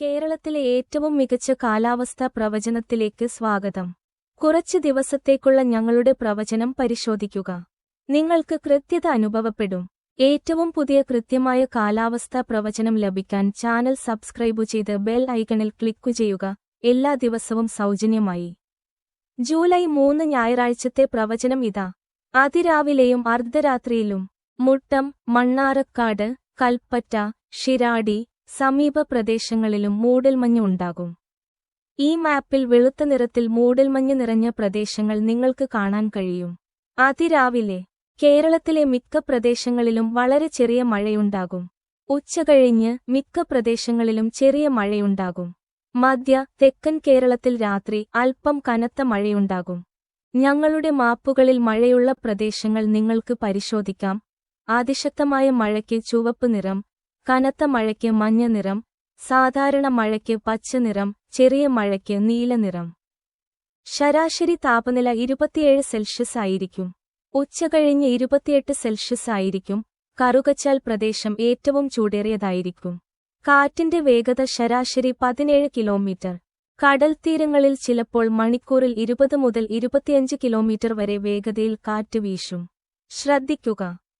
കേരളത്തിലെ ഏറ്റവും മികച്ച കാലാവസ്ഥാ പ്രവചനത്തിലേക്ക് സ്വാഗതം. കുറച്ച് ദിവസത്തേക്കുള്ള ഞങ്ങളുടെ പ്രവചനം പരിശോധിക്കുക. നിങ്ങൾക്ക് കൃത്യത അനുഭവപ്പെടും. ഏറ്റവും പുതിയ കൃത്യമായ കാലാവസ്ഥാ പ്രവചനം ലഭിക്കാൻ ചാനൽ സബ്സ്ക്രൈബ് ചെയ്ത് ബെൽ ഐക്കണിൽ ക്ലിക്കു ചെയ്യുക. എല്ലാ ദിവസവും സൗജന്യമായി. ജൂലൈ മൂന്ന് ഞായറാഴ്ചത്തെ പ്രവചനം ഇതാ. അതിരാവിലെയും അർദ്ധരാത്രിയിലും മുട്ടം മണ്ണാറക്കാട് കൽപ്പറ്റ ഷിരാടി സമീപ പ്രദേശങ്ങളിലും മൂടൽമഞ്ഞ് ഉണ്ടാകും. ഈ മാപ്പിൽ വെളുത്ത നിറത്തിൽ മൂടൽമഞ്ഞ് നിറഞ്ഞ പ്രദേശങ്ങൾ നിങ്ങൾക്ക് കാണാൻ കഴിയും. അതിരാവിലെ കേരളത്തിലെ മിക്ക പ്രദേശങ്ങളിലും വളരെ ചെറിയ മഴയുണ്ടാകും. ഉച്ചകഴിഞ്ഞ് മിക്ക പ്രദേശങ്ങളിലും ചെറിയ മഴയുണ്ടാകും. മധ്യ തെക്കൻ കേരളത്തിൽ രാത്രി അല്പം കനത്ത മഴയുണ്ടാകും. ഞങ്ങളുടെ മാപ്പുകളിൽ മഴയുള്ള പ്രദേശങ്ങൾ നിങ്ങൾക്ക് പരിശോധിക്കാം. അതിശക്തമായ മഴയ്ക്ക് ചുവപ്പ് നിറം കനത്ത മഴയ്ക്ക് മഞ്ഞ നിറം സാധാരണ മഴയ്ക്ക് പച്ച നിറം ചെറിയ മഴയ്ക്ക് നീല നിറം. ശരാശരി താപനില ഇരുപത്തിയേഴ് സെൽഷ്യസ് ആയിരിക്കും. ഉച്ചകഴിഞ്ഞ് ഇരുപത്തിയെട്ട് സെൽഷ്യസ് ആയിരിക്കും. കറുകച്ചാൽ പ്രദേശം ഏറ്റവും ചൂടേറിയതായിരിക്കും. കാറ്റിന്റെ വേഗത ശരാശരി പതിനേഴ് കിലോമീറ്റർ. കടൽ തീരങ്ങളിൽ ചിലപ്പോൾ മണിക്കൂറിൽ ഇരുപത് മുതൽ ഇരുപത്തിയഞ്ച് കിലോമീറ്റർ വരെ വേഗതയിൽ കാറ്റ് വീശും. ശ്രദ്ധിക്കുക.